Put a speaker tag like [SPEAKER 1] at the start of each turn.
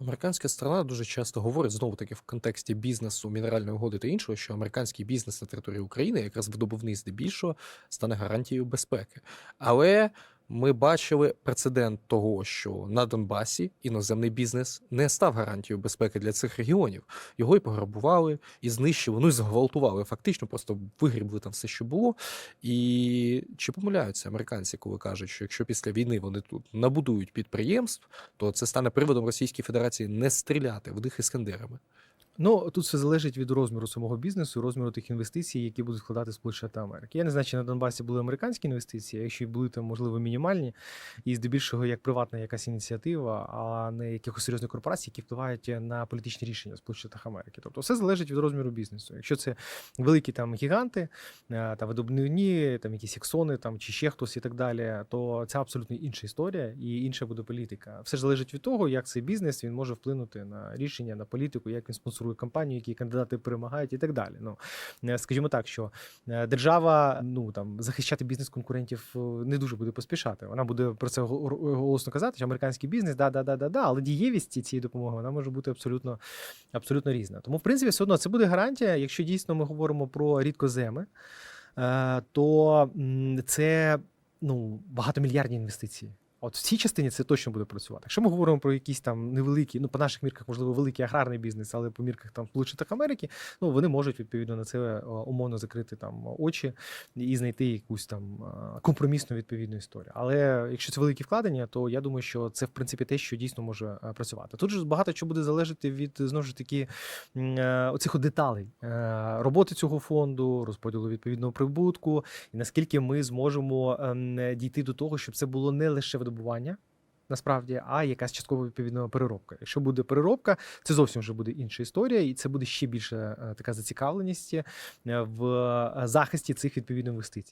[SPEAKER 1] Американська страна дуже часто говорить знову таки в контексті бізнесу, мінеральної угоди та іншого, що американський бізнес на території України, якраз видобувний здебільшого, стане гарантією безпеки. Але ми бачили прецедент того, що на Донбасі іноземний бізнес не став гарантією безпеки для цих регіонів. Його і пограбували, і знищили, ну і зґвалтували. Фактично, просто вигрібли там все, що було. І чи помиляються американці, коли кажуть, що якщо після війни вони тут набудують підприємств, то це стане приводом Російської Федерації не стріляти в них іскандерами.
[SPEAKER 2] Ну тут все залежить від розміру самого бізнесу, розміру тих інвестицій, які будуть вкладати Сполучені Штати Америки. Я не знаю, чи на Донбасі були американські інвестиції, а якщо й були там, можливо, мінімальні, і здебільшого як приватна якась ініціатива, а не якихось серйозних корпорацій, які впливають на політичні рішення Сполучених Штатах Америки. Тобто все залежить від розміру бізнесу. Якщо це великі там гіганти, е, та видобувні, там якісь ексони там чи ще хтось і так далі, то це абсолютно інша історія і інша буде політика. Все ж залежить від того, як цей бізнес він може вплинути на рішення, на політику, як він спонсорує кампанію, які кандидати перемагають і так далі. Ну е, скажімо так, що е, держава ну там захищати бізнес конкурентів е, не дуже буде поспішати. Вона буде про це голосно казати, що американський бізнес, да, да, да, да, да, але дієвість цієї допомоги вона може бути абсолютно, абсолютно різна. Тому, в принципі, все одно це буде гарантія, якщо дійсно ми говоримо про рідкоземи, то це ну, багатомільярдні інвестиції. От в цій частині це точно буде працювати. Якщо ми говоримо про якісь там невеликі, ну по наших мірках, можливо, великий аграрний бізнес, але по мірках там Сполучених Америки, ну вони можуть відповідно на це е, умовно закрити там очі і знайти якусь там е, компромісну відповідну історію. Але якщо це великі вкладення, то я думаю, що це в принципі те, що дійсно може е, працювати. Тут же багато чого буде залежати від знову ж таки оцих деталей роботи цього фонду, розподілу відповідного прибутку, і наскільки ми зможемо ем, дійти до того, щоб це було не лише видобування. Насправді, а якась часткова відповідна переробка. Якщо буде переробка, це зовсім вже буде інша історія, і це буде ще більше е, така зацікавленість е, в е, захисті цих відповідних інвестицій.